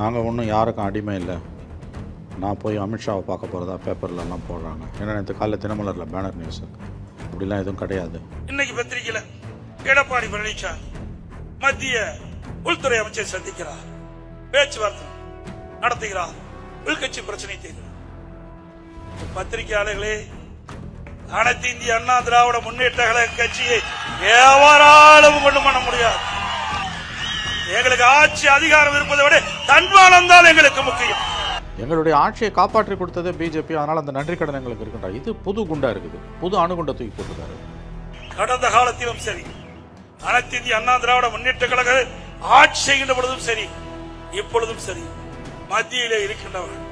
நாங்கள் ஒன்றும் யாருக்கும் அடிமை இல்லை. நான் போய் அமித்ஷாவை பார்க்க போகிறதா பேப்பர்லலாம் போடுறாங்க. ஏன்னா நேற்று காலைல தினமலரில் பேனர் நியூஸ் அப்படிலாம் எதுவும் கிடையாது. இன்னைக்கு பத்திரிகையில் எடப்பாடி பழனிசாமி மத்திய உள்துறை அமைச்சர் சந்திக்கிறார். பேச்சுவார்த்தை நடத்துகிறார். உள்கட்சி பிரச்சனை தீர்வு. பத்திரிகையாளர்களே அனைத்து இந்திய அண்ணா திராவிட முன்னேற்ற கழக கட்சியை எவராலும் கொண்டு பண்ண முடியாது. எங்களுக்கு ஆட்சி அதிகாரம் இருப்பதை விட தன்மானம் தான் எங்களுக்கு முக்கியம். எங்களுடைய ஆட்சியை காப்பாற்றி கொடுத்ததே பிஜேபி அதனால் அந்த நன்றி கடன் எங்களுக்கு இருக்குண்டா இது புது குண்டா இருக்குது. புது அணுகுண்டை தூக்கி போட்டுருக்காரு. கடந்த காலத்திலும் சரி. அனைத்து இந்திய அண்ணா திராவிட முன்னேற்ற கழக ஆட்சி செய்கின்ற பொழுதும் சரி இப்பொழுதும் சரி. மத்தியிலே இருக்கின்றவர்கள்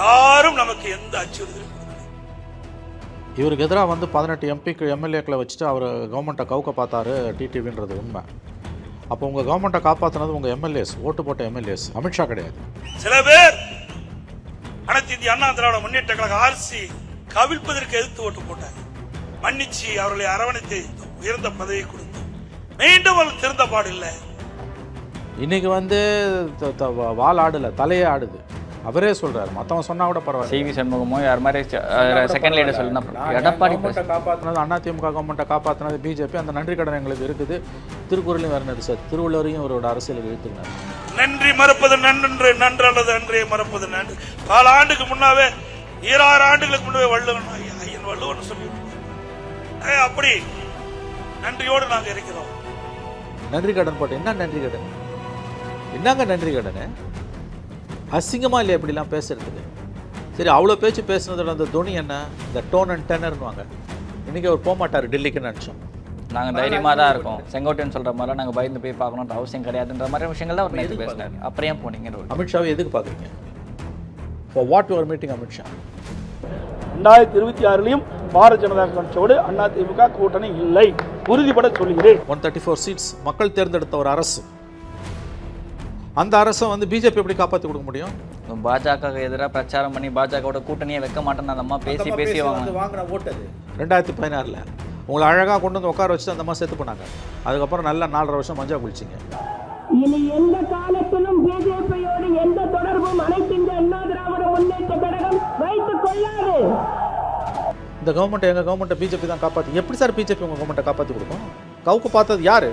யாரும் நமக்கு எந்த அச்சுறுத்தலும் கொடுக்கவில்லை. இவருக்கு எதிராக வந்து பதினெட்டு எம்பிக்கு எம்எல்ஏக்களை வச்சுட்டு அவர் கவர்மெண்ட்டை கவுக்க பார்த்தாரு டிடிவின்றது உண்மை. அப்போ உங்கள் கவர்மெண்ட்டை காப்பாற்றினது உங்கள் எம்எல்ஏஸ் ஓட்டு போட்ட எம்எல்ஏஸ் அமித்ஷா கிடையாது. சில பேர் அனைத்து இந்திய அண்ணா திராவிட முன்னேற்ற கழக ஆர்சி கவிழ்ப்பதற்கு எதிர்த்து ஓட்டு போட்டாங்க மன்னிச்சு அவர்களை அரவணைத்து உயர்ந்த பதவியை கொடுத்து. மீண்டும் அவர் திருந்த பாடில்லை இன்னைக்கு வந்து வால் ஆடல தலையே ஆடுது. அவரே சொல்றாரு. மற்றவன் சொன்னா கூட பரவாயில்ல. சிவி சண்முகமோ யார் மாதிரி செகண்ட் லீடர் சொல்லுனா எடப்பாடி காப்பாற்றினது அண்ணா திமுக கவர்மெண்ட்டை காப்பாற்றினது பிஜேபி அந்த நன்றி கடன் எங்களுக்கு இருக்குது. திருக்குறளையும் வேறு சார்? திருவள்ளுவரையும் அவரோட அரசியலுக்கு இழுத்துக்கிறார் நன்றி மறப்பது நன்று நன்று அல்லது அன்றே மறப்பது நன்று. பல ஆண்டுக்கு முன்னாவே ஈராறு ஆண்டுகளுக்கு முன்னாவே வள்ளுவன் ஐயா, ஐயன் வள்ளுவன் சொல்லி அப்படி நன்றியோடு நாங்க இருக்கிறோம். நன்றி கடன் போட்டு என்ன நன்றி கடன்? என்னங்க நன்றி கடனு? அசிங்கமா இல்லையா இப்படிலாம் பேசுறதுக்கு? சரி அவ்வளோ பேச்சு பேசுனதோட அந்த துணி என்ன? இந்த டோன் அண்ட் டெனர்னுவாங்க இன்னைக்கு அவர் போக மாட்டார் டெல்லிக்கு நினச்சோம். நாங்க தைரியமா தான் இருக்கோம். செங்கோட்டையன் சொல்ற மாதிரி நாங்க பயந்து போய் பார்க்கணுன்ற அவசியம் கிடையாதுன்ற மாதிரி விஷயங்கள் தான் அவர் நேற்று பேசினார். அப்புறம் ஏன் போனீங்க அமித்ஷாவை எதுக்கு பார்க்குறீங்க? For what your meeting Amit Shah ரெண்டாயிரத்தி இருபத்தி ஆறுலையும் பாரதிய ஜனதா கட்சியோடு அதிமுக கூட்டணி இல்லை. உறுதிபட சொல்கிறேன் ஒன் தேர்ட்டி ஃபோர் சீட்ஸ் மக்கள் தேர்ந்தெடுத்த ஒரு அரசு. அந்த அரசை வந்து பிஜேபி எப்படி காப்பாற்றி கொடுக்க முடியும்? பாஜக எதிராக பிரச்சாரம் பண்ணி பாஜகவோட கூட்டணியை வைக்க மாட்டேன்னு அந்த அம்மா பேசி பேசி வாங்க வாங்கின ஓட்டது ரெண்டாயிரத்தி பதினாறில் உங்களை அழகாக கொண்டு வந்து உட்கார வச்சுட்டு அந்த மாதிரி சேர்த்து பண்ணாங்க அதுக்கப்புறம் நல்லா நாலரை வருஷம் மஞ்சா குளிச்சிங்க. இனி எந்த காலத்திலும் பிஜேபியோடு எந்த தொடர்பும் அனைத்து இந்த அண்ணா திராவிட முன்னேற்ற கழகம் வைத்துக் கொள்ளாது. இந்த கவர்மெண்ட் எங்கள் கவர்மெண்ட்டை பிஜேபி தான் காப்பாற்றி எப்படி சார் பிஜேபி உங்கள் கவர்மெண்ட்டை காப்பாற்றி கொடுக்கும்? கவுக்கு பார்த்தது யார்?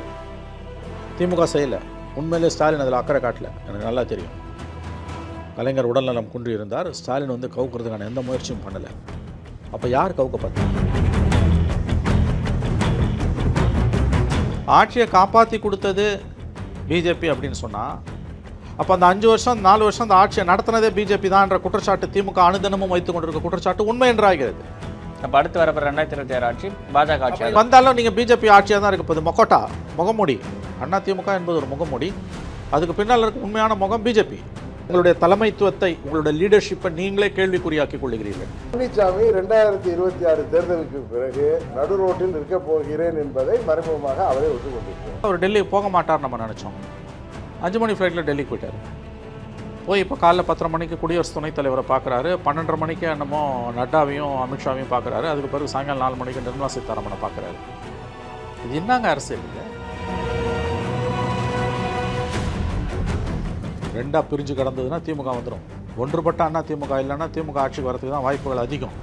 திமுக செய்யலை உண்மையிலே ஸ்டாலின் அதில் அக்கறை காட்டல. எனக்கு நல்லா தெரியும். கலைஞர் உடல்நலம் குன்றியிருந்தார். ஸ்டாலின் வந்து கவுக்கிறதுக்கான எந்த முயற்சியும் பண்ணலை. அப்போ யார் கவுக்க பார்த்தா ஆட்சியை காப்பாற்றி கொடுத்தது பிஜேபி அப்படின்னு சொன்னால் அப்போ அந்த அஞ்சு வருஷம் நாலு வருஷம் அந்த ஆட்சியை நடத்தினதே பிஜேபி தான் என்ற குற்றச்சாட்டு திமுக அனுதினமும் வைத்துக் கொண்டிருக்க குற்றச்சாட்டு உண்மை என்றாகிறது. அப்ப அடுத்து வரப்போற ரெண்டாயிரத்தி இருபத்தி ஆறு ஆட்சி பாஜக ஆட்சி. வந்தாலும் நீங்கள் பிஜேபி ஆட்சியாக தான் இருக்க போகுது. மொக்கோட்டா முகமூடி. அண்ணா திமுக என்பது ஒரு முகமூடி. அதுக்கு பின்னால் இருக்க உண்மையான முகம் பிஜேபி உங்களுடைய தலைமைத்துவத்தை உங்களுடைய லீடர்ஷிப்பை நீங்களே கேள்விக்குறியாக்கிக் கொள்கிறீர்கள் பழனிசாமி ரெண்டாயிரத்தி இருபத்தி ஆறு தேர்தலுக்கு பிறகு நடு ரோட்டில் இருக்க போகிறேன் என்பதை மறைமுகமாக அவரே ஒத்துக்கொண்டிருக்கிறார். அவர் டெல்லி போக மாட்டார் நம்ம நினச்சோம். அஞ்சு மணி ஃப்ளைட்டில் டெல்லிக்கு போயிட்டார். போய் இப்போ காலைல பத்தரை மணிக்கு குடியரசு துணைத் தலைவரை பார்க்குறாரு பன்னெண்டரை மணிக்கு என்னமோ நட்டாவையும் அமித்ஷாவையும் பார்க்குறாரு அதுக்கு பிறகு சாயங்காலம் நாலு மணிக்கு நிர்மலா சீதாராமனை பார்க்குறாரு இது என்னங்க அரசியல் ரெண்டாக பிரிஞ்சு கிடந்ததுன்னா திமுக வந்துடும் ஒன்றுபட்ட அண்ணா திமுக இல்லைன்னா திமுக ஆட்சிக்கு வரதுக்கு தான் வாய்ப்புகள் அதிகம்.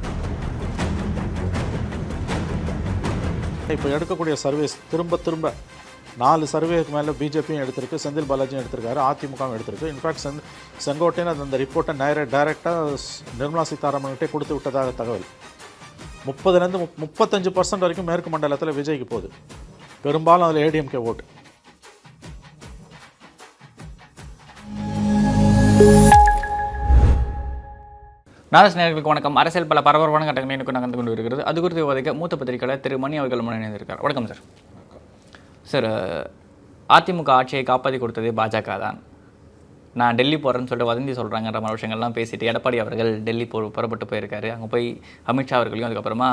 இப்போ எடுக்கக்கூடிய சர்வீஸ் திரும்ப திரும்ப நாலு சர்வேக்கு மேலே பிஜேபியும் எடுத்திருக்கு செந்தில் பாலாஜியும் எடுத்திருக்காரு அதிமுகவும் எடுத்திருக்கு. இன்ஃபேக்ட் செந் செங்கோட்டையன் அந்த ரிப்போர்ட்டை நேர டைரெக்டாக நிர்மலா சீதாராமன்கிட்டே கொடுத்து விட்டதாக தகவல். முப்பதுலேருந்து முப் முப்பத்தஞ்சு பர்சன்ட் வரைக்கும் மேற்கு மண்டலத்தில் விஜய்க்கு போகுது. பெரும்பாலும் அதில் ஏடிஎம்கே ஓட்டு. நாரஸ் வணக்கம். அரசியல் பல பரபரப்பான கட்டங்களை எனக்கு நடந்து கொண்டு இருக்கிறது அது குறித்து விவாதிக்க மூத்த பத்திரிகையாளர் திரு. மணி அவர்கள் முன் இணைந்திருக்கார் வணக்கம் சார். சார் அதிமுக ஆட்சியை காப்பாற்றி கொடுத்ததே பாஜக தான். நான் டெல்லி போகிறேன்னு சொல்லிட்டு வதந்தி சொல்கிறாங்கன்ற மாதிரி விஷயங்கள்லாம் பேசிட்டு எடப்பாடி அவர்கள் டெல்லி போ புறப்பட்டு போயிருக்காரு. அங்கே போய் அமித்ஷா அவர்களையும் அதுக்கப்புறமா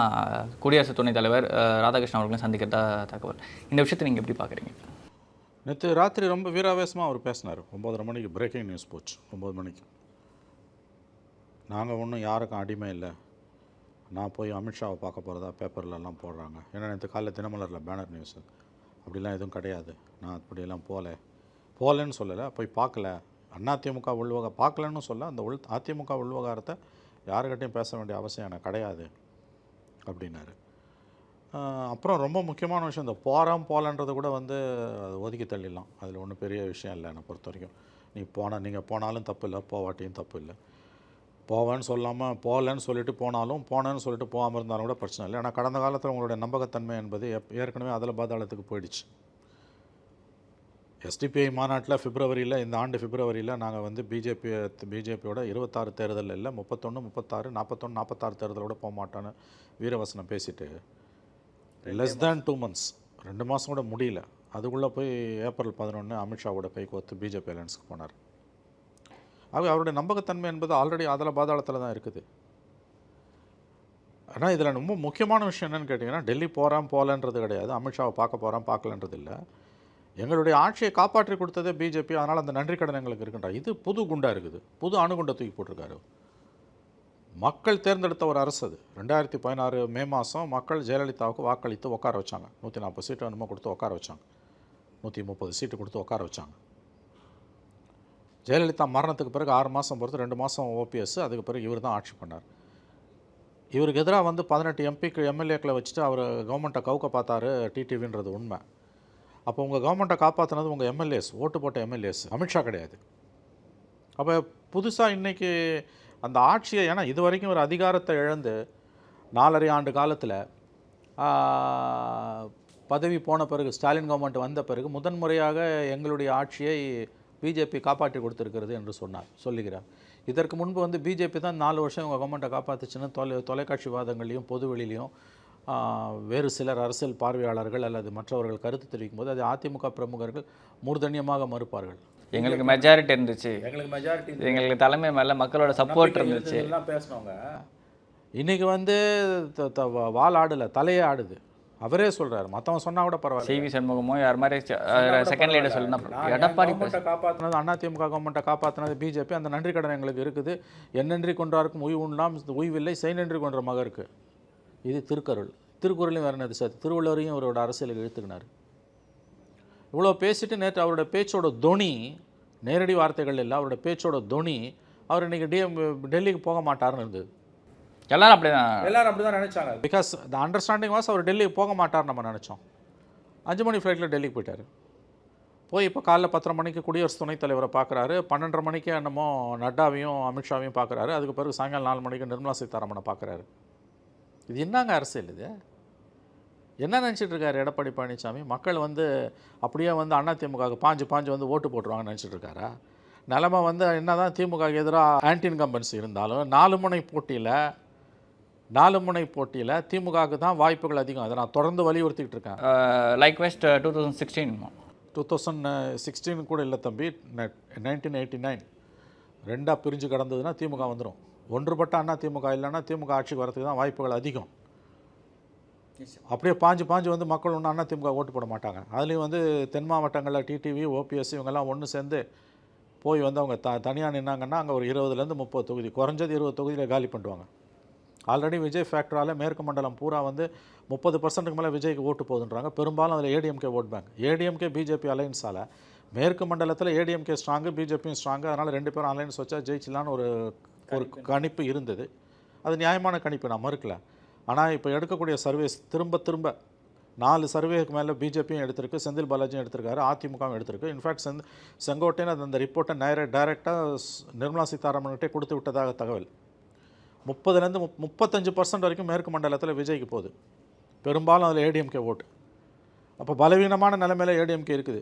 குடியரசு துணைத் தலைவர் ராதாகிருஷ்ணன் அவர்களையும் சந்திக்கிறதா தகவல். இந்த விஷயத்தை நீங்கள் எப்படி பார்க்குறீங்க நேற்று ராத்திரி ரொம்ப வீராவேசமாக அவர் பேசினார். ஒம்பதரை மணிக்கு பிரேக்கிங் நியூஸ் போச்சு. ஒம்பது மணிக்கு. நாங்கள் ஒன்றும் யாருக்கும் அடிமை இல்லை. நான் போய் அமித்ஷாவை பார்க்க போகிறதா பேப்பர்லலாம் போடுறாங்க. ஏன்னா நேற்று காலையில் தினமலரில் பேனர் நியூஸ் அப்படிலாம் எதுவும் கிடையாது. நான் அப்படியெல்லாம் போகல. போகலன்னு சொல்லலை. போய் பார்க்கல. அதிமுக உள்வக பார்க்கலன்னு சொல்ல அந்த உள் அதிமுக உள்வகாரத்தை யாருக்கிட்டையும் பேச வேண்டிய அவசியம் எனக்கு கிடையாது. அப்படின்னாரு. அப்புறம் ரொம்ப முக்கியமான விஷயம் இந்த போகிறோம் போகலன்றது கூட வந்து அது ஒதுக்கி தள்ளிடலாம். அதில் ஒன்றும் பெரிய விஷயம் இல்லை என்னை பொறுத்த வரைக்கும். நீ போனால் நீங்கள் போனாலும் தப்பு இல்லை போவாட்டியும் தப்பு இல்லை. போவேன்னு சொல்லாமல் போகலன்னு சொல்லிட்டு போனாலும் போனேன்னு சொல்லிட்டு போகாமல் இருந்தாலும் கூட பிரச்சனை இல்லை. ஏன்னா கடந்த காலத்தில் உங்களுடைய நம்பகத்தன்மை என்பது எப் ஏற்கனவே அதில் பாதாளத்துக்கு போயிடுச்சு. எஸ்டிபிஐ மாநாட்டில் பிப்ரவரியில் இந்த ஆண்டு பிப்ரவரியில் நாங்கள் வந்து பிஜேபி பிஜேபியோட இருபத்தாறு தேர்தல் இல்லை முப்பத்தொன்று முப்பத்தாறு நாற்பத்தொன்று நாற்பத்தாறு தேர்தலோட போக மாட்டோன்னு வீரவசனம் பேசிட்டு லெஸ் தேன் டூ மந்த்ஸ் ரெண்டு மாதம் கூட முடியல. அதுக்குள்ளே போய் ஏப்ரல் பதினொன்று அமித்ஷாவோட கை கோத்து பிஜேபி அலையன்ஸுக்கு போனார். ஆகவே அவருடைய நம்பகத்தன்மை என்பது ஆல்ரெடி அதில் பாதாளத்தில் தான் இருக்குது. ஆனால் இதில் ரொம்ப முக்கியமான விஷயம் என்னென்னு கேட்டிங்கன்னா டெல்லி போகிறான் போகலன்றது கிடையாது. அமித்ஷாவை பார்க்க போகிறான் பார்க்கலன்றது இல்லை. எங்களுடைய ஆட்சியை காப்பாற்றி கொடுத்ததே பிஜேபி அதனால் அந்த நன்றி கடன் எங்களுக்கு இருக்கின்றா இது புது குண்டாக இருக்குது. புது அணுகுண்டை தூக்கி போட்டிருக்காரு. மக்கள் தேர்ந்தெடுத்த ஒரு அரசு அது. ரெண்டாயிரத்தி பதினாறு மே மாதம் மக்கள் ஜெயலலிதாவுக்கு வாக்களித்து உட்கார வச்சாங்க. நூற்றி நாற்பது சீட்டு என்னமோ கொடுத்து உட்கார வச்சாங்க. நூற்றி முப்பது சீட்டு கொடுத்து உட்கார வச்சாங்க. ஜெயலலிதா மரணத்துக்கு பிறகு ஆறு மாதம் பொறுத்து ரெண்டு மாதம் ஓபிஎஸ் அதுக்கு பிறகு இவர் தான் ஆட்சி பண்ணார். இவருக்கு எதிராக வந்து பதினெட்டு எம்பிக்கு எம்எல்ஏக்களை வச்சுட்டு அவர் கவர்மெண்ட்டை கவுக்க பார்த்தாரு டிடிவின்றது உண்மை. அப்போ உங்கள் கவர்மெண்ட்டை காப்பாற்றினது உங்கள் எம்எல்ஏஸ் ஓட்டு போட்ட எம்எல்ஏஸ் அமித்ஷா கிடையாது. அப்போ புதுசாக இன்றைக்கி அந்த ஆட்சியை ஏன்னா இது வரைக்கும் ஒரு அதிகாரத்தை இழந்து நாலரை ஆண்டு காலத்தில் பதவி போன பிறகு ஸ்டாலின் கவர்மெண்ட் வந்த பிறகு முதன்முறையாக எங்களுடைய ஆட்சியை பிஜேபி காப்பாற்றி கொடுத்திருக்கிறது என்று சொன்னார் சொல்லுகிறார். இதற்கு முன்பு வந்து பிஜேபி தான் நாலு வருஷம் இவங்க கவர்மெண்ட்டை காப்பாற்றுச்சுன்னு தொலை தொலைக்காட்சி வாதங்களையும் பொதுவெளியிலையும் ஆஹ், வேறு சிலர் அரசியல் பார்வையாளர்கள் அல்லது மற்றவர்கள் கருத்து தெரிவிக்கும் போது அது அதிமுக பிரமுகர்கள் மூர்தன்யமாக மறுப்பார்கள். எங்களுக்கு மெஜாரிட்டி இருந்துச்சு. எங்களுக்கு மெஜாரிட்டி எங்களுக்கு தலைமை மேல மக்களோட சப்போர்ட் இருந்துச்சு. எல்லாம் பேசினவங்க. இன்னைக்கு வந்து த- த- வா- வால் ஆடல தலையே ஆடுது. அவரே சொல்றாரு. மத்தவன் சொன்னா கூட பரவாயில்ல. சிவி சண்முகமோ யார் மாதிரி செகண்ட் லீடர் சொல்லுனா எடப்பாடி காப்பாற்றினது அதிமுக கவர்மெண்ட்டை காப்பாற்றினது பிஜேபி அந்த நன்றி கடன் எங்களுக்கு இருக்குது. என்னன்றி கொன்றாருக்கும் உய்வு உண்டாம் உய்வில்லை செய் நன்றி கொன்ற மகருக்கு. இது திருக்குறள் திருக்குறளையும் வேறு என்னது சார்? திருவள்ளுவரையும் அவரோட அரசியலுக்கு இழுத்துக்கினார். இவ்வளோ பேசிட்டு நேற்று அவரோட பேச்சோட தொனி நேரடி வார்த்தைகள் இல்லை அவரோட பேச்சோட தொனி அவர் இன்னைக்கு டிஎம் டெல்லிக்கு போக மாட்டாருன்னு இருந்தது. எல்லாரும் அப்படிதான். எல்லாரும் அப்படி தான் நினச்சாங்க. பிகாஸ் த அண்டர்ஸ்டாண்டிங் வாஸ் அவர் டெல்லிக்கு போக மாட்டார் நம்ம நினச்சோம். அஞ்சு மணி ஃப்ளைட்டில் டெல்லிக்கு போயிட்டார். போய் இப்போ காலைல பத்தரை மணிக்கு குடியரசு துணைத் தலைவரை பார்க்குறாரு பன்னெண்டரை மணிக்கு என்னமோ நட்டாவையும் அமித்ஷாவையும் பார்க்குறாரு அதுக்கு பிறகு சாயங்காலம் நாலு மணிக்கு நிர்மலா சீதாராமனை பார்க்குறாரு இது என்னங்க அரசியல் இது? என்ன நினச்சிட்டு இருக்காரு எடப்பாடி பழனிசாமி மக்கள் வந்து அப்படியே வந்து அதிமுகவுக்கு பாஞ்சு பாஞ்சு வந்து ஓட்டு போட்டுருவாங்கன்னு நினச்சிட்டு இருக்காரா? நிலமை வந்து என்னதான் திமுக எதிராக ஆன்டி இன்கம்பன்சி இருந்தாலும் நாலு முனை போட்டியில் நாலு முனை போட்டியில் திமுகவுக்கு தான் வாய்ப்புகள் அதிகம். அதை நான் தொடர்ந்து வலியுறுத்திக்கிட்டு இருக்கேன். Like west two thousand sixteen two thousand sixteen கூட இல்லை தம்பி. நைன்டீன் எயிட்டி நைன் ரெண்டாக பிரிஞ்சு கிடந்ததுன்னா திமுக வந்துடும் ஒன்றுபட்ட அண்ணா திமுக இல்லைன்னா திமுக ஆட்சிக்கு வரதுக்கு தான் வாய்ப்புகள் அதிகம். அப்படியே பாஞ்சு பாஞ்சு வந்து மக்கள் ஒன்றும் அண்ணா திமுக ஓட்டு போட மாட்டாங்க. அதுலேயும் வந்து தென் மாவட்டங்களில் டிடிவி ஓபிஎஸ் இவங்கெல்லாம் ஒன்று சேர்ந்து போய் வந்து அவங்க த தனியாக நின்னாங்கன்னா அங்கே ஒரு இருபதுலேருந்து முப்பது தொகுதி. குறைஞ்சது இருபது தொகுதியில் காலி பண்ணுவாங்க ஆல்ரெடி விஜய் ஃபேக்டரால் மேற்கு மண்டலம் பூரா வந்து முப்பது பர்சன்ட்டுக்கு மேலே விஜய்க்கு ஓட்டு போகுதுன்றாங்க பெரும்பாலும் அதில் ADMK vote bank ADMK BJP அலைன்ஸால் மேற்கு மண்டலத்தில் ஏடிஎம்கே ஸ்ட்ராங்கு பிஜேபியும் ஸ்ட்ராங்கு அதனால் ரெண்டு பேரும் அலைன்ஸ் வச்சா ஜெயிச்சிடலான்னு ஒரு ஒரு கணிப்பு. இருந்தது. அது நியாயமான கணிப்பு நான் மறுக்கல. ஆனால் இப்போ எடுக்கக்கூடிய சர்வேஸ் திரும்ப திரும்ப நாலு சர்வேக்கு மேலே பிஜேபியும் எடுத்திருக்கு செந்தில் பாலாஜியும் எடுத்திருக்காரு அதிமுகவும் எடுத்திருக்கு. இன்ஃபேக்ட் செந்த் செங்கோட்டையன் அது அந்த ரிப்போர்ட்டை நேர டைரெக்டாக நிர்மலா சீதாராமன்கிட்டே கொடுத்து விட்டதாக தகவல். முப்பதுலேருந்து முப் முப்பத்தஞ்சு பர்சன்ட் வரைக்கும் மேற்கு மண்டலத்தில் விஜய்க்கு போகுது. பெரும்பாலும் அதில் ஏடிஎம்கே ஓட்டு. அப்போ பலவீனமான நிலைமையில் ஏடிஎம்கே இருக்குது.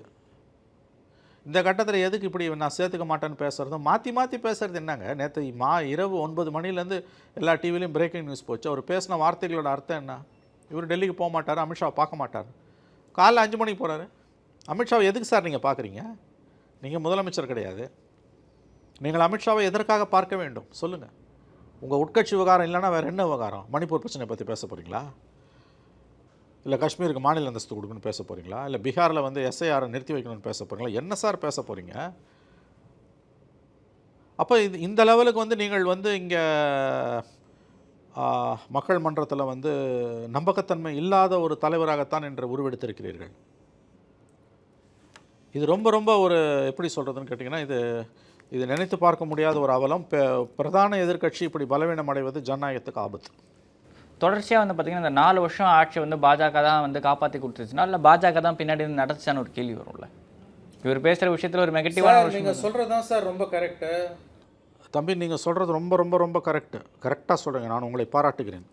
இந்த கட்டத்தில் எதுக்கு இப்படி நான் சேர்த்துக்க மாட்டேன்னு பேசுகிறதும் மாற்றி மாற்றி பேசுகிறது என்னங்க? நேற்று மா இரவு ஒன்பது மணிலேருந்து எல்லா டிவிலையும் பிரேக்கிங் நியூஸ் போச்சு. அவர் பேசின வார்த்தைகளோட அர்த்தம் என்ன? இவர் டெல்லிக்கு போக மாட்டார் அமித்ஷாவை பார்க்க மாட்டார். காலைல அஞ்சு மணிக்கு போகிறாரு அமித்ஷாவை எதுக்கு சார் நீங்கள் பார்க்குறீங்க? நீங்கள் முதலமைச்சர் கிடையாது. நீங்கள் அமித்ஷாவை எதற்காக பார்க்க வேண்டும்? சொல்லுங்கள் உங்கள் உட்கட்சி விவகாரம் இல்லைன்னா வேறு என்ன விவகாரம்? மணிப்பூர் பிரச்சனை பற்றி பேச போகிறீங்களா இல்லை காஷ்மீருக்கு மாநில அந்தஸ்து கொடுக்கணும்னு பேச போகிறீங்களா இல்லை பீகாரில் வந்து எஸ்ஐஆரை நிறுத்தி வைக்கணும்னு பேச போகிறீங்களா என்ன சார் பேச போகிறீங்க அப்போ இது இந்த லெவலுக்கு வந்து நீங்கள் வந்து இங்கே மக்கள் மன்றத்தில் வந்து நம்பகத்தன்மை இல்லாத ஒரு தலைவராகத்தான் என்று உருவெடுத்திருக்கிறீர்கள். இது ரொம்ப ரொம்ப ஒரு எப்படி சொல்கிறதுன்னு கேட்டிங்கன்னா இது இது நினைத்து பார்க்க முடியாத ஒரு அவலம். பிரதான எதிர்க்கட்சி இப்படி பலவீனம் அடைவது ஜனநாயகத்துக்கு ஆபத்து. தொடர்ச்சியாக வந்து பார்த்தீங்கன்னா இந்த நாலு வருஷம் ஆட்சி வந்து பாஜக தான் வந்து காப்பாற்றி கொடுத்துச்சுன்னா இல்லை பாஜக தான் பின்னாடி நடத்துச்சான்னு ஒரு கேள்வி வரும்ல? இவர் பேசுகிற விஷயத்தில் ஒரு நெகட்டிவான நீங்கள் சொல்கிறது தான் சார் ரொம்ப கரெக்டு தம்பி நீங்கள் சொல்கிறது ரொம்ப ரொம்ப ரொம்ப கரெக்டு கரெக்டாக சொல்கிறீங்க நான் உங்களை பாராட்டுகிறேன்.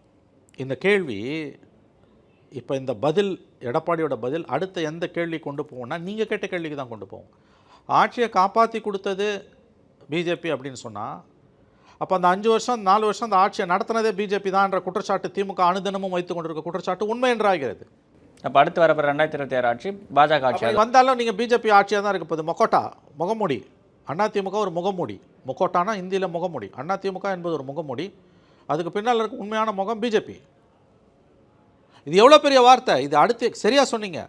இந்த கேள்வி இப்போ இந்த பதில் எடப்பாடியோட பதில் அடுத்த எந்த கேள்வி கொண்டு போவோம்னா நீங்கள் கேட்ட கேள்விக்கு தான் கொண்டு போவோம். ஆட்சியை காப்பாற்றி கொடுத்தது பிஜேபி அப்படின்னு சொன்னால் அப்போ அந்த அஞ்சு வருஷம் நாலு வருஷம் அந்த ஆட்சியை நடத்தினதே பிஜேபி தான்ன்ற குற்றச்சாட்டு திமுக அனுதினமும் வைத்து கொண்டிருக்க குற்றச்சாட்டு உண்மை என்றாகிறது. அப்போ அடுத்து வரப்போகிற ரெண்டாயிரத்தி இருபத்தி ஆறு ஆட்சி பாஜக ஆட்சி வந்தாலும் நீங்கள் பிஜேபி ஆட்சியாக தான் இருக்க போகுது. மொக்கோட்டா முகமூடி. அதிமுக ஒரு முகமூடி. மொக்கோட்டானா இந்தியில் முகமூடி. அதிமுக என்பது ஒரு முகமூடி. அதுக்கு பின்னால் இருக்க உண்மையான முகம் பிஜேபி இது எவ்வளோ பெரிய வார்த்தை? இது அடுத்து சரியாக சொன்னீங்க.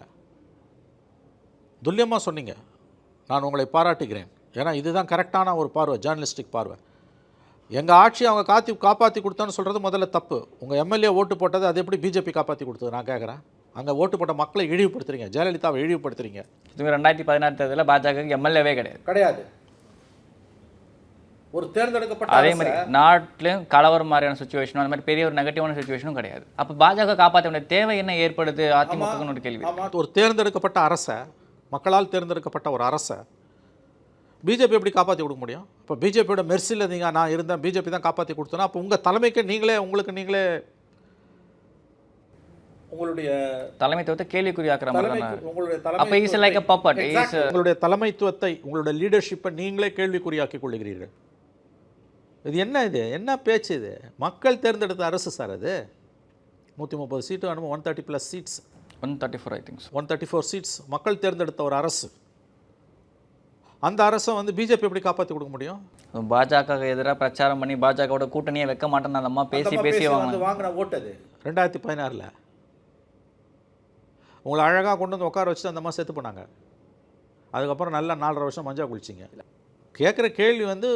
துல்லியமாக சொன்னீங்க. நான் உங்களை பாராட்டுகிறேன். ஏன்னா இதுதான் கரெக்டான ஒரு பார்வை ஜேர்னலிஸ்டிக் பார்வை. எங்கள் ஆட்சி அவங்க காத்தி காப்பாற்றி கொடுத்தான்னு சொல்கிறது முதல்ல தப்பு. உங்கள் எம்எல்ஏ ஓட்டு போட்டது அது எப்படி பிஜேபி காப்பாற்றி கொடுத்தது நான் கேட்குறேன் அங்கே ஓட்டு போட்ட மக்களை இழிவுபடுத்துறீங்க ஜெயலலிதாவை இழிவுபடுத்துறீங்க. இதுவே ரெண்டாயிரத்தி பதினாறு தேர்தலில் பாஜகவுக்கு எம்எல்ஏவே கிடையாது. கிடையாது. ஒரு தேர்ந்தெடுக்கப்பட்ட அதே மாதிரி நாட்டிலையும் கலவரம் மாதிரியான சுச்சுவேஷனும் அந்த மாதிரி பெரிய ஒரு நெகட்டிவான சுச்சுவேஷனும் கிடையாது. அப்போ பாஜக காப்பாற்ற வேண்டிய தேவை என்ன ஏற்படுது? அதிமுகன்னு ஒரு கேள்வி. ஒரு தேர்ந்தெடுக்கப்பட்ட அரசை மக்களால் தேர்ந்தெடுக்கப்பட்ட ஒரு அரசை பிஜேபி எப்படி காப்பாற்றி கொடுக்க முடியும்? இப்போ பிஜேபியோட மெர்சியில் நீங்கள் நான் இருந்தேன் பிஜேபி தான் காப்பாற்றி கொடுத்தோன்னா அப்போ உங்கள் தலைமைக்கு நீங்களே உங்களுக்கு நீங்களே உங்களுடைய தலைமைத்துவத்தை கேள்விக்குறியாக்குற மாதிரி தலைமை தானே? உங்களுடைய தலைமைத்துவத்தை உங்களுடைய லீடர்ஷிப்பை நீங்களே கேள்விக்குறியாக்கிக் கொள்கிறீர்கள் இது என்ன இது? என்ன பேச்சு இது? மக்கள் தேர்ந்தெடுத்த அரசு சார் அது? நூற்றி முப்பது சீட்டு அனுபவம் one thirty plus seats one thirty four I think one thirty four seats மக்கள் தேர்ந்தெடுத்த ஒரு அரசு. அந்த அரசை வந்து பிஜேபி எப்படி காப்பாற்றி கொடுக்க முடியும்? பாஜக எதிராக பிரச்சாரம் பண்ணி பாஜகவோட கூட்டணியை வைக்க மாட்டேன்னு அந்த அம்மா பேசி பேசி வாங்கின ஓட்டு அது. ரெண்டாயிரத்தி பதினாறில். உங்களை அழகாக கொண்டு வந்து உட்கார வச்சுட்டு அந்த அம்மா செத்து போனாங்க. அதுக்கப்புறம் நல்லா நாலரை வருஷம் மஞ்சா குளிச்சிங்க. கேட்குற கேள்வி வந்து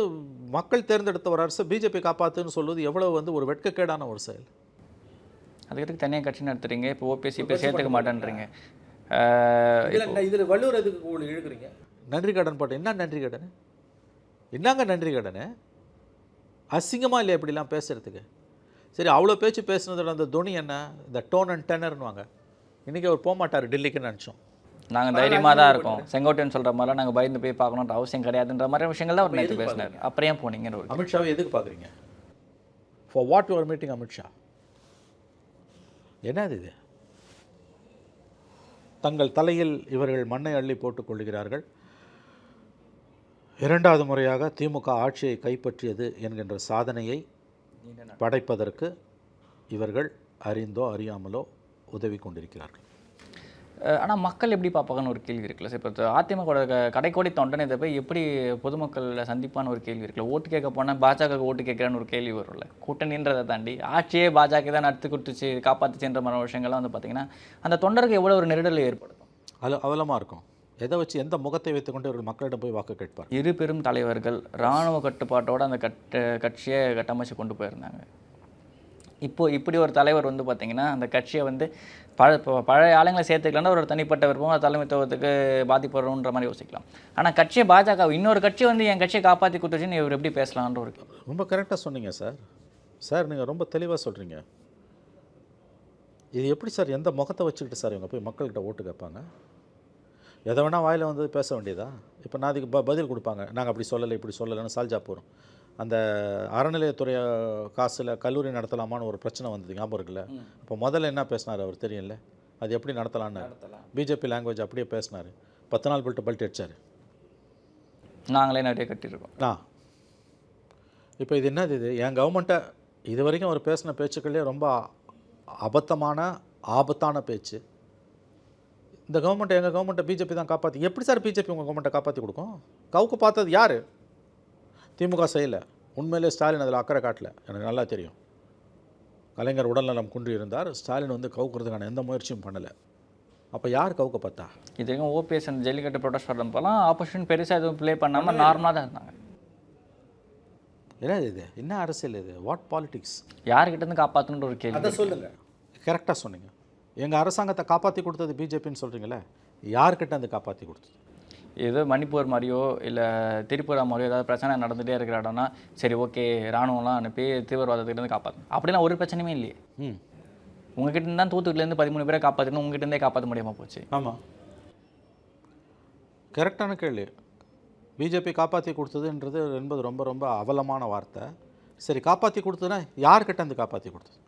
மக்கள் தேர்ந்தெடுத்த ஒரு அரசு பிஜேபி காப்பாற்றுன்னு சொல்வது எவ்வளவு வந்து ஒரு வெட்கக்கேடான ஒரு செயல். அதுக்கு எதுக்கு தனியாக கட்சி நடத்துறீங்க? இப்போ ஓபிஎஸ்சி இப்போ சேர்த்துக்க மாட்டேன்றீங்க. இதுல வள்ளுவர் எதுக்கு இழுக்கிறீங்க? நன்றி கடன் போட்டேன். என்ன நன்றி கடன்? என்னங்க நன்றி கடன்? அசிங்கமாக இல்லையா இப்படிலாம் பேசுகிறதுக்கு சரி அவ்வளோ பேச்சு பேசுனதோட அந்த துணி என்ன? இந்த டோன் அண்ட் டெனர்னுவாங்க இன்றைக்கி அவர் போக மாட்டார் டெல்லிக்குன்னு நினச்சோம். நாங்க தைரியமா தான் இருக்கோம். செங்கோட்டையன் சொல்ற மாதிரிலாம் நாங்க பயந்து போய் பார்க்கணுன்ற அவசியம் கிடையாதுன்ற மாதிரி விஷயங்கள் தான் அவர் நேற்று பேசினார். அப்புறம் ஏன் போனீங்கன்னு ஒரு அமித்ஷாவை எதுக்கு பார்க்குறீங்க? For what your meeting Amit Shah? என்னது இது? தங்கள் தலையில் இவர்கள் மண்ணை அள்ளி போட்டுக் கொள்கிறார்கள் இரண்டாவது முறையாக திமுக ஆட்சியை கைப்பற்றியது என்கின்ற சாதனையை படைப்பதற்கு இவர்கள் அறிந்தோ அறியாமலோ உதவி கொண்டிருக்கிறார்கள். அஹ் ஆனா மக்கள் எப்படி பார்ப்பாங்கன்னு ஒரு கேள்வி இருக்குல்ல சார்? இப்போ அதிமுக கடைக்கோடி தொண்டன் இதை போய் எப்படி பொதுமக்களை சந்திப்பான்னு ஒரு கேள்வி இருக்குல்ல? ஓட்டு கேட்க போனால் பாஜக ஓட்டு கேட்குறான்னு ஒரு கேள்வி வரும்ல? கூட்டணின்றதை தாண்டி ஆட்சியே பாஜக தான் நடத்தி கொடுத்துச்சு காப்பாத்துச்சுன்ற மாதிரி விஷயங்கள்லாம் வந்து பார்த்தீங்கன்னா அந்த தொண்டருக்கு எவ்வளோ ஒரு நெருடலை ஏற்படுத்தும்? அது அவலமாக இருக்கும். எதை வச்சு எந்த முகத்தை வைத்துக்கொண்டு இவர்கள் மக்களிடம் போய் வாக்கு கேட்பார் இரு பெரும் தலைவர்கள் இராணுவ கட்டுப்பாட்டோட அந்த கட்ட கட்சியை கட்டமைச்சு கொண்டு போயிருந்தாங்க. இப்போ இப்படி ஒரு தலைவர் வந்து பார்த்தீங்கன்னா அந்த கட்சியை வந்து பழ பழைய ஆளுங்களை சேர்த்துக்கலன்னா ஒரு தனிப்பட்ட விருப்பம் தலைமைத்துவத்துக்கு பாதிப்பு வரும்ன்ற மாதிரி யோசிக்கலாம். ஆனால் கட்சியை பாஜக இன்னொரு கட்சி வந்து என் கட்சியை காப்பாற்றி கொடுத்துச்சுன்னு இவர் எப்படி பேசலான்ற ஒரு. ரொம்ப கரெக்டாக சொன்னீங்க சார் சார் நீங்கள் ரொம்ப தெளிவாக சொல்கிறீங்க இது எப்படி சார் எந்த முகத்தை வச்சுக்கிட்டு சார் இவங்க போய் மக்கள்கிட்ட ஓட்டு கேட்பாங்க? எதை வேணால் வாயில் வந்து பேச வேண்டியதா? இப்போ நான் அதுக்கு ப பதில் கொடுப்பாங்க. நாங்கள் அப்படி சொல்லலை இப்படி சொல்லலைன்னு சால்ஜா போகிறோம் அந்த அறநிலையத்துறை காசில் கல்லூரி நடத்தலாமான்னு ஒரு பிரச்சனை வந்தது ஞாபகம் இருக்குல்ல? இப்போ முதல்ல என்ன பேசினார் அவர் தெரியல அது எப்படி நடத்தலான்னு? பிஜேபி லாங்குவேஜ் அப்படியே பேசினார். பத்து நாள் போட்டு பல்ட்டி அடிச்சார். நாங்களே நிறைய கட்டியிருக்கோம். ஆ. இப்போ இது என்னது இது? என் கவர்மெண்ட்டை இது வரைக்கும் அவர் பேசின பேச்சுக்களே ரொம்ப அபத்தமான ஆபத்தான பேச்சு. இந்த கவர்மெண்ட் எங்கள் கவர்மெண்ட்டை பிஜேபி தான் காப்பாற்றி எப்படி சார் பிஜேபி உங்கள் கவர்மெண்ட்டை காப்பாற்றி கொடுக்கும்? கவுக்கு பார்த்தது யார்? திமுக செய்யலை. உண்மையிலே ஸ்டாலின் அதில் அக்கறை காட்டல. எனக்கு நல்லா தெரியும். கலைஞர் உடல்நலம் குன்றி இருந்தார். ஸ்டாலின் வந்து கவுக்கிறதுக்கான எந்த முயற்சியும் பண்ணலை. அப்போ யார் கவுக்க பார்த்தா? இது வரைக்கும் ஓபிஎஸ் அந்த ஜல்லிக்கட்டு ப்ரொடெஸ்ட் வரப்போலாம் ஆப்போசிஷன் பெருசாக எதுவும் ப்ளே பண்ணாமல் நார்மலாக தான் இருந்தாங்க. என்ன இது? என்ன அரசியல் இது? வாட் பாலிடிக்ஸ் யார்கிட்ட இருந்து காப்பாற்றணுன்ற ஒரு அதை கேள்வி சொல்லுங்க. கரெக்டாக சொன்னீங்க. எங்கள் அரசாங்கத்தை காப்பாற்றி கொடுத்தது பிஜேபின்னு சொல்கிறீங்களே யார்கிட்ட அந்த காப்பாற்றி கொடுத்தது? ஏதோ மணிப்பூர் மாதிரியோ இல்லை திரிபுரா மாதிரியோ ஏதாவது பிரச்சனை நடந்துகிட்டே இருக்கிற இடம்னா சரி ஓகே ராணுவம்லாம் அனுப்பி தீவிரவாதத்திலேருந்து காப்பாற்றணும் அப்படிலாம் ஒரு பிரச்சனையுமே இல்லையே. ம். உங்ககிட்ட தான் தூத்துக்குடிலேருந்து பதிமூணு பேரை காப்பாற்றணும் உங்ககிட்ட இருந்தே காப்பாற்ற முடியாம போச்சு. ஆமாம் கரெக்டான கேள்வி. பிஜேபி காப்பாற்றி கொடுத்ததுன்றது என்பது ரொம்ப ரொம்ப அவலமான வார்த்தை. சரி காப்பாற்றி கொடுத்ததுன்னா யார்கிட்ட இருந்து காப்பாற்றி கொடுத்தது?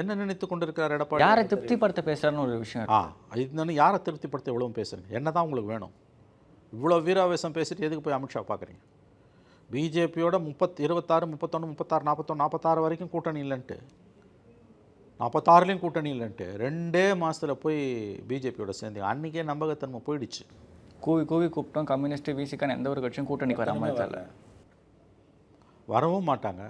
என்ன நினைத்து கொண்டிருக்கிறார் எடப்பாடி? யாரை திருப்திப்படுத்த பேசுறாருன்னு ஒரு விஷயம். ஆ இதுன்னு யாரை திருப்திப்படுத்த இவ்வளவும் பேசுறீங்க? என்ன தான் உங்களுக்கு வேணும்? இவ்வளோ வீராவேசம் பேசிட்டு எதுக்கு போய் அமித்ஷா பார்க்குறீங்க? பிஜேபியோட முப்பத் இருபத்தாறு முப்பத்தொன்று முப்பத்தாறு நாற்பத்தொன்று நாற்பத்தாறு வரைக்கும் கூட்டணி இல்லைன்ட்டு. நாற்பத்தாறுலேயும் கூட்டணி இல்லைன்ட்டு. ரெண்டே மாசத்துல போய் பிஜேபியோட சேர்ந்தீங்க அன்றைக்கே நம்பகத்தன்மை போயிடுச்சு. கூவி கூவி கூப்பிட்டோம். கம்யூனிஸ்ட் விசிக்கான எந்த ஒரு கட்சியும் கூட்டணிக்கு வர மாதிரி தெரியல வரவும் மாட்டாங்க.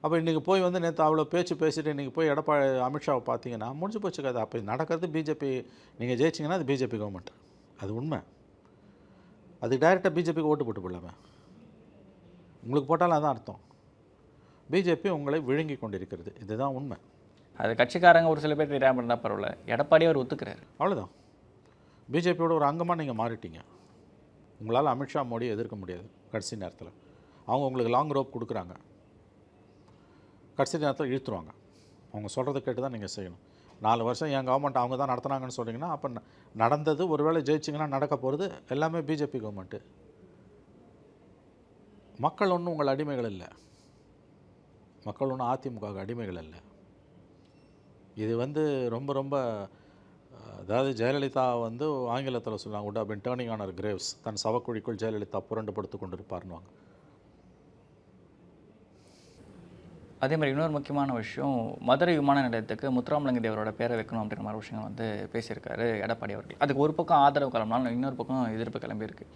அப்போ இன்றைக்கி போய் வந்து நேற்று அவ்வளோ பேச்சு பேசிட்டு இன்றைக்கி போய் எடப்பாடி அமித்ஷாவை பார்த்தீங்கன்னா முடிஞ்சு போச்சு கதை. அப்போ நடக்கிறது பிஜேபி நீங்கள் ஜெயிச்சிங்கன்னா அது பிஜேபி கவர்மெண்ட் அது உண்மை. அது டைரெக்டாக பிஜேபிக்கு ஓட்டு போட்டு போடலாமே. உங்களுக்கு போட்டாலும் அதான் அர்த்தம். பிஜேபி உங்களை விழுங்கி கொண்டிருக்கிறது. இதுதான் உண்மை. அது கட்சிக்காரங்க ஒரு சில பேர் தெரியாமல் இருந்தால் பரவாயில்ல. எடப்பாடியே அவர் ஒத்துக்கிறாரு. அவ்வளோதான் பிஜேபியோட ஒரு அங்கமாக நீங்கள் மாறிட்டீங்க. உங்களால் அமித்ஷா மோடியை எதிர்க்க முடியாது. கடைசி நேரத்தில். அவங்க உங்களுக்கு லாங் ரோப் கொடுக்குறாங்க. கடைசி நேரத்தில் இழுத்துருவாங்க. அவங்க சொல்கிறத கேட்டு தான் நீங்கள் செய்யணும். நாலு வருஷம் என் கவர்மெண்ட் அவங்க தான் நடத்துனாங்கன்னு சொன்னீங்கன்னா அப்போ நடந்தது ஒருவேளை ஜெயிச்சிங்கன்னா நடக்க போகிறது எல்லாமே பிஜேபி கவர்மெண்ட்டு மக்கள் ஒன்றும் உங்கள் அடிமைகள் இல்லை. மக்கள் ஒன்றும் அதிமுக அடிமைகள் இல்லை. இது வந்து ரொம்ப ரொம்ப அதாவது ஜெயலலிதா வந்து ஆங்கிலத்தில் சொல்லுவாங்க உட் have been turning on her தன் சவக்குழிக்குள் ஜெயலலிதா புரண்டு படுத்து கொண்டிருப்பார்னுவாங்க அதே மாதிரி இன்னொரு முக்கியமான விஷயம் மதுரை விமான நிலையத்துக்கு முத்துராமலிங்க தேவரோட பேரை வைக்கணும் அப்படின்ற மாதிரி விஷயம் வந்து பேசியிருக்காரு எடப்பாடி அவர்கள். அதுக்கு ஒரு பக்கம் ஆதரவு கிளம்பினாலும் இன்னொரு பக்கம் எதிர்ப்பு கிளம்பியிருக்கு.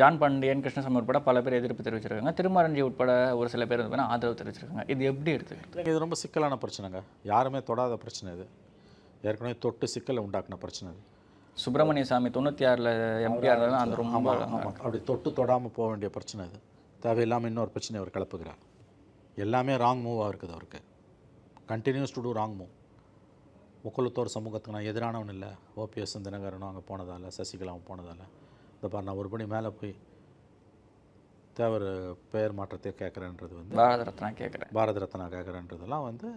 ஜான் பாண்டியன் கிருஷ்ணசாமி உட்பட பல பேர் எதிர்ப்பு தெரிவிச்சிருக்காங்க. திருமாரஞ்சி உட்பட ஒரு சில பேர் வந்து ஆதரவு தெரிவிச்சிருக்காங்க. இது எப்படி இல்லைங்க, இது ரொம்ப சிக்கலான பிரச்சனைங்க. யாருமே தொடாத பிரச்சனை இது. ஏற்கனவே தொட்டு சிக்கலை உண்டாக்குன பிரச்சனை இது. சுப்பிரமணிய சாமி தொண்ணூற்றி ஆறில் இருந்தாலும் அந்த ரொம்ப அப்படி தொட்டு தொடாமல் போக வேண்டிய பிரச்சனை இது. தேவையில்லாமல் இன்னொரு பிரச்சனை அவர் கிளப்புகிறார். எல்லாமே ராங் மூவாக இருக்குது அவருக்கு. Continues to do wrong move Mukkulathor சமூகத்துக்கு நான் எதிரானவன் இல்லை. ஓபிஎஸ் தினகரனும் அங்கே போனதால் சசிகலாவும் போனதால். இந்த பாரு நான் ஒரு படி மேலே போய் தேவர் பெயர் மாற்றத்தை கேட்குறேன்றது வந்து பாரத ரத்னா கேட்குறேன். பாரத ரத்னா கேட்குறேன்றதெல்லாம் வந்து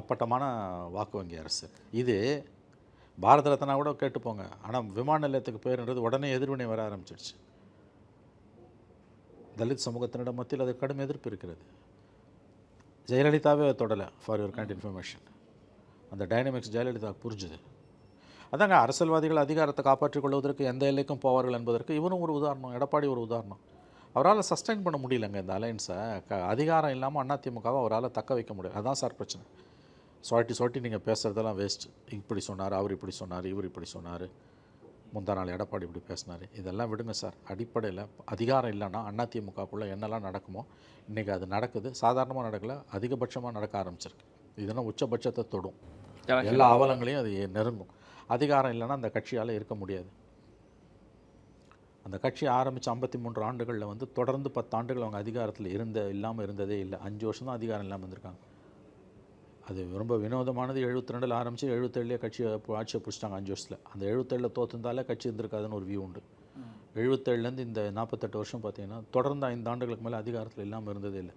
அப்பட்டமான வாக்கு வங்கி அரசு. இது பாரத ரத்னா கூட கேட்டுப்போங்க ஆனால் விமான நிலையத்துக்கு பேருன்றது உடனே எதிர்வினை வர ஆரம்பிச்சிடுச்சு. தலித் சமூகத்தினிடம் மத்தியில் அது கடும் எதிர்ப்பு இருக்கிறது. ஜெயலலிதாவே தொடலை ஃபார் யுவர் கைண்ட் இன்ஃபர்மேஷன் அந்த டைனமிக்ஸ் ஜெயலலிதா புரிஞ்சுது. அதாங்க அரசியல்வாதிகள் அதிகாரத்தை காப்பாற்றிக் கொள்வதற்கு எந்த எல்லைக்கும் போவார்கள் என்பதற்கு இவரும் ஒரு உதாரணம் எடப்பாடி ஒரு உதாரணம். அவரால் சஸ்டைன் பண்ண முடியலங்க இந்த அலைன்ஸை க அதிகாரம் இல்லாமல் அதிமுகவை அவரால் தக்க வைக்க முடியாது அதுதான் சார் பிரச்சனை. சொட்டி சொட்டி நீங்கள் பேசுகிறதெல்லாம் வேஸ்ட் இப்படி சொன்னார் அவர் இப்படி சொன்னார் இவர் இப்படி சொன்னார். முந்தா நாள் எடப்பாடி இப்படி பேசினார். இதெல்லாம் விடுங்க சார். அடிப்படையில் அதிகாரம் இல்லைன்னா அதிமுகக்குள்ளே என்னெல்லாம் நடக்குமோ இன்றைக்கி அது நடக்குது. சாதாரணமாக நடக்கல அதிகபட்சமாக நடக்க ஆரம்பிச்சிருக்கு. இதெல்லாம் உச்சபட்சத்தை தொடும். எல்லா அவலங்களையும் அது நெருங்கும். அதிகாரம் இல்லைன்னா அந்த கட்சியால் இருக்க முடியாது. அந்த கட்சி ஆரம்பித்து ஐம்பத்தி மூன்று ஆண்டுகளில் வந்து தொடர்ந்து பத்து ஆண்டுகள் அவங்க அதிகாரத்தில் இருந்த இல்லாமல் இருந்ததே இல்லை. அஞ்சு வருஷம் தான் அதிகாரம் இல்லாமல் இருந்திருக்காங்க. அது ரொம்ப வினோதமானது. எழுபத்தி ரெண்டில் ஆரம்பித்து எழுபத்தேழுலேயே கட்சியை ஆட்சியை பிடிச்சிட்டாங்க அஞ்சு வருஷத்தில். அந்த எழுபத்தேழில் தோத்துருந்தாலே கட்சி இருந்திருக்காதுன்னு ஒரு வியூ உண்டு. எழுபத்தேழுலேருந்து இந்த நாற்பத்தெட்டு வருஷம் பார்த்தீங்கன்னா தொடர்ந்து ஐந்து ஆண்டுகளுக்கு மேலே அதிகாரத்தில் இல்லாமல் இருந்ததே இல்லை.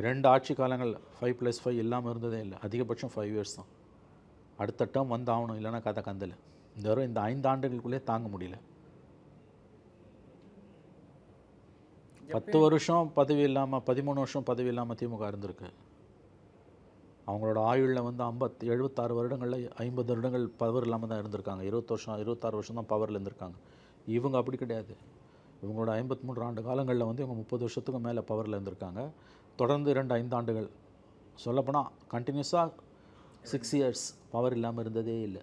இரண்டு ஆட்சி காலங்கள் ஃபைவ் ப்ளஸ் ஃபைவ் இல்லாமல் இருந்ததே இல்லை. அதிகபட்சம் ஃபைவ் இயர்ஸ் தான். அடுத்த டேர்ம் வந்து ஆகணும் இல்லைன்னா கதை கந்தல். இந்த வரை இந்த ஐந்து ஆண்டுகளுக்குள்ளே தாங்க முடியல. பத்து வருஷம் பதவி இல்லாமல் பதிமூணு வருஷம் பதவி இல்லாமல் திமுக இருந்திருக்கு. அவங்களோட ஆயுளில் வந்து ஐம்பத்தி எழுபத்தாறு வருடங்களில் ஐம்பது வருடங்கள் பவர் இல்லாமல் தான் இருந்திருக்காங்க. இருபத்தி வருஷம் இருபத்தாறு வருஷம் தான் பவரில் இருந்திருக்காங்க. இவங்க அப்படி கிடையாது. இவங்களோட ஐம்பத்தி மூன்று ஆண்டு காலங்களில் வந்து இவங்க முப்பது வருஷத்துக்கு மேலே பவரில் இருந்திருக்காங்க. தொடர்ந்து இரண்டு ஐந்து ஆண்டுகள். சொல்லப்போனால் கண்டினியூஸாக சிக்ஸ் இயர்ஸ் பவர் இல்லாமல் இருந்ததே இல்லை.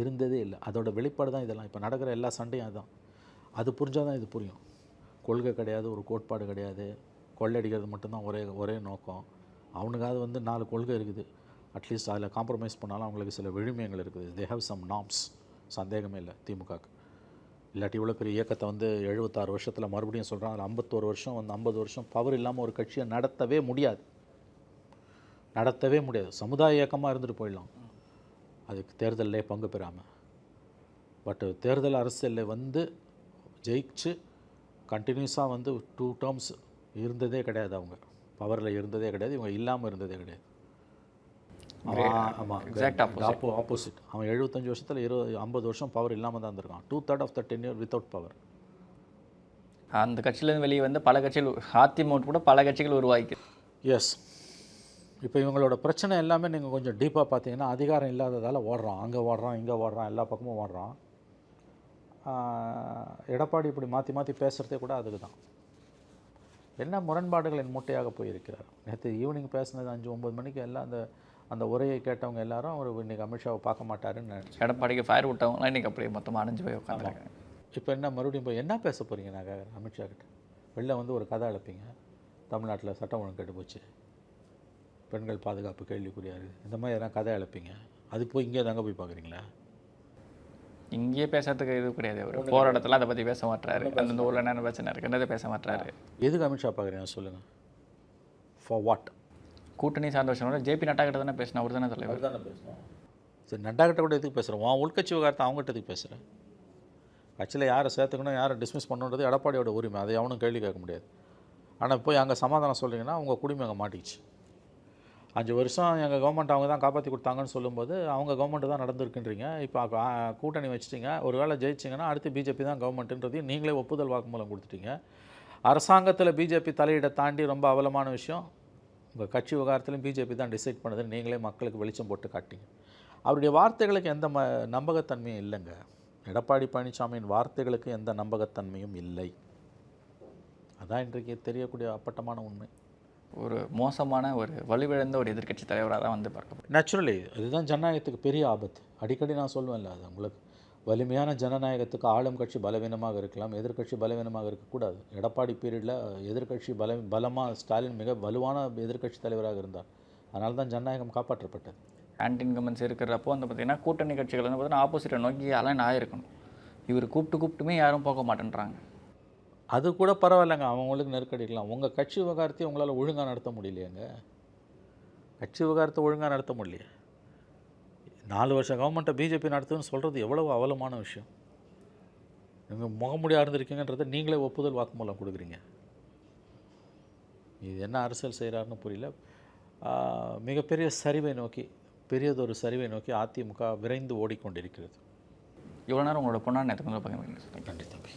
இருந்ததே இல்லை. அதோட வெளிப்பாடு தான் இதெல்லாம். இப்போ நடக்கிற எல்லா சண்டையும் அதுதான் அது புரிஞ்சால் தான் இது புரியும். கொள்கை கிடையாது ஒரு கோட்பாடு கிடையாது. கொள்ளையடிக்கிறது மட்டும்தான் ஒரே ஒரே நோக்கம். அவனுக்காவது வந்து நாலு கொள்கை இருக்குது. அட்லீஸ்ட் அதில் காம்ப்ரமைஸ் பண்ணாலும் அவங்களுக்கு சில விழுமியங்கள் இருக்குது. தே ஹாவ் சம் நாம்ஸ் சந்தேகமே இல்லை திமுகக்கு. இல்லாட்டி இவ்வளோ பெரிய இயக்கத்தை வந்து எழுபத்தாறு வருஷத்தில் மறுபடியும் சொல்கிறாங்க அதில் ஐம்பத்தோரு வருஷம் வந்து ஐம்பது வருஷம் பவர் இல்லாமல் ஒரு கட்சியை நடத்தவே முடியாது. நடத்தவே முடியாது. சமுதாய இயக்கமாக இருந்துட்டு போயிடலாம். அதுக்கு தேர்தலில் பங்கு பெறாமல் பட் தேர்தல் அரசியலில் வந்து ஜெயிச்சு கண்டினியூஸாக வந்து டூ டேர்ம்ஸ் இருந்ததே கிடையாது அவங்க. பவரில் இருந்ததே கிடையாது இவங்க இல்லாமல் இருந்ததே கிடையாது. ஆமாம் opposite. ஆப்போ ஆப்போசிட் அவன் எழுபத்தஞ்சு வருஷத்தில் இருபது ஐம்பது வருஷம் பவர் இல்லாமல் தான் இருந்திருக்கான். Two third of the ten year without power அந்த கட்சியிலேருந்து வெளியே வந்து பல கட்சிகள் அதிமுக கூட பல கட்சிகள் உருவாக்கி. எஸ் இப்போ இவங்களோட பிரச்சனை எல்லாமே நீங்கள் கொஞ்சம் டீப்பாக பார்த்தீங்கன்னா அதிகாரம் இல்லாததால் ஓடுறான். அங்கே ஓடுறான் இங்கே ஓடுறான் எல்லா பக்கமும் ஓடுறான். எடப்பாடி இப்படி மாற்றி மாற்றி பேசுகிறதே கூட அதுக்கு தான் என்ன முரண்பாடுகளின் மூட்டையாக போயிருக்கிறார்? நேற்று ஈவினிங் பேசுனது அஞ்சு ஒம்பது மணிக்கு எல்லாம் அந்த அந்த உரையை கேட்டவங்க எல்லாரும் அவர் இன்னைக்கு அமித்ஷாவை பார்க்க மாட்டாருன்னு நினச்சேன் எடப்பாடிக்கு ஃபயர் விட்டவங்களாம் இன்றைக்கி அப்படியே மொத்தமாக அடைஞ்சு போய் உட்காந்துருக்காங்க இப்போ என்ன மறுபடியும் போய் என்ன பேச போகிறீங்க கேட்குறேன் அமித்ஷா கிட்ட? வெளில வந்து ஒரு கதை அழைப்பீங்க. தமிழ்நாட்டில் சட்டம் ஒழுங்கு கெட்டு போச்சு. பெண்கள் பாதுகாப்பு கேள்விக்குறியாரு. இந்த மாதிரி எதனா கதை அழைப்பீங்க. அது போய் இங்கே தாங்க போய் பார்க்குறீங்களா? இங்கேயே பேசுறதுக்கு இது கிடையாது அவர். போகிற இடத்துல அதை பற்றி பேச மாட்டாரு அந்தந்த ஊரில் என்னென்ன பிரச்சனை இருக்குன்றதை பேச மாட்டாரு எதுக்கு அமித்ஷா பார்க்குறீங்க? சொல்லுங்கள் ஃபார் வாட் கூட்டணி சார்ந்த விஷயம் ஜேபி நட்டா கிட்ட தானே பேசினா அவர் தானே தலைவர். தானே பேசணும் சரி நட்டா கிட்ட கூட எதுக்கு பேசுகிறேன் உன் உள்கட்சி விவகாரத்தை அவங்ககிட்ட எதுக்கு பேசுகிறேன் கட்சியில் யாரை சேர்த்துக்கணும் யாரை டிஸ்மிஸ் பண்ணணுன்றது எடப்பாடியோட உரிமை. அதை எவனும் கேள்வி கேட்க முடியாது. ஆனால் போய் அங்கே சமாதானம் சொல்கிறீங்கன்னா உங்கள் குடும்பம் அங்கே மாட்டிக்கிச்சு. அஞ்சு வருஷம் எங்கள் கவர்மெண்ட் அவங்க தான் காப்பாற்றி கொடுத்தாங்கன்னு சொல்லும்போது அவங்க கவர்மெண்ட் தான் நடந்திருக்குன்றீங்க. இப்போ கூட்டணி வச்சிட்டிங்க. ஒரு வேளை ஜெயிச்சிங்கன்னா அடுத்து பிஜேபி தான் கவர்மெண்ட்டுன்றதையும் நீங்களே ஒப்புதல் வாக்குமூலம் கொடுத்துட்டீங்க. அரசாங்கத்தில் பிஜேபி தலையிட தாண்டி ரொம்ப அவலமான விஷயம் உங்கள் கட்சி விவகாரத்திலையும் பிஜேபி தான் டிசைட் பண்ணுதுன்னு நீங்களே மக்களுக்கு வெளிச்சம் போட்டு காட்டிங்க அவருடைய வார்த்தைகளுக்கு எந்த ம நம்பகத்தன்மையும் இல்லைங்க. எடப்பாடி பழனிசாமியின் வார்த்தைகளுக்கு எந்த நம்பகத்தன்மையும் இல்லை. அதான் இன்றைக்கு தெரியக்கூடிய அப்பட்டமான உண்மை. ஒரு மோசமான ஒரு வலுவிழந்த ஒரு எதிர்க்கட்சி தலைவராக தான் வந்து பார்க்கப்படும். நேச்சுரலி அதுதான் ஜனநாயகத்துக்கு பெரிய ஆபத்து. அடிக்கடி நான் சொல்லுவேன்ல அது உங்களுக்கு வலிமையான ஜனநாயகத்துக்கு ஆளும் கட்சி பலவீனமாக இருக்கலாம் எதிர்க்கட்சி பலவீனமாக இருக்கக்கூடாது. எடப்பாடி பீரியடில் எதிர்க்கட்சி பல பலமாக ஸ்டாலின் மிக வலுவான எதிர்க்கட்சி தலைவராக இருந்தார். அதனால தான் ஜனநாயகம் காப்பாற்றப்பட்டது. ஆன்டி இன்கமன்ஸ் இருக்கிறப்போ வந்து பார்த்தீங்கன்னா கூட்டணி கட்சிகள் வந்து பார்த்தீங்கன்னா ஆப்போசிட்டை நோக்கி அலைன் ஆயிருக்கணும். இவர் கூப்பிட்டு கூப்பிட்டுமே யாரும் போக மாட்டேன்றாங்க. அது கூட பரவாயில்லைங்க. அவங்களுக்கு நெருக்கடிக்கலாம் உங்கள் கட்சி விவகாரத்தையும் உங்களால் ஒழுங்காக நடத்த முடியலையேங்க. கட்சி விவகாரத்தை ஒழுங்காக நடத்த முடியலையே. நாலு வருஷம் கவர்மெண்ட்டை பிஜேபி நடத்துதுன்னு சொல்கிறது எவ்வளவு அவலமான விஷயம். நீங்கள் முகமுடியாக இருந்திருக்கீங்கன்றதை நீங்களே ஒப்புதல் வாக்குமூலம் கொடுக்குறீங்க. இது என்ன அரசியல் செய்கிறாருன்னு புரியல. மிகப்பெரிய சரிவை நோக்கி பெரியதொரு சரிவை நோக்கி அதிமுக விரைந்து ஓடிக்கொண்டிருக்கிறது. இவ்வளோ நேரம் உங்களோட பொண்ணான நேரத்துக்கு பார்க்க நன்றி தம்பி.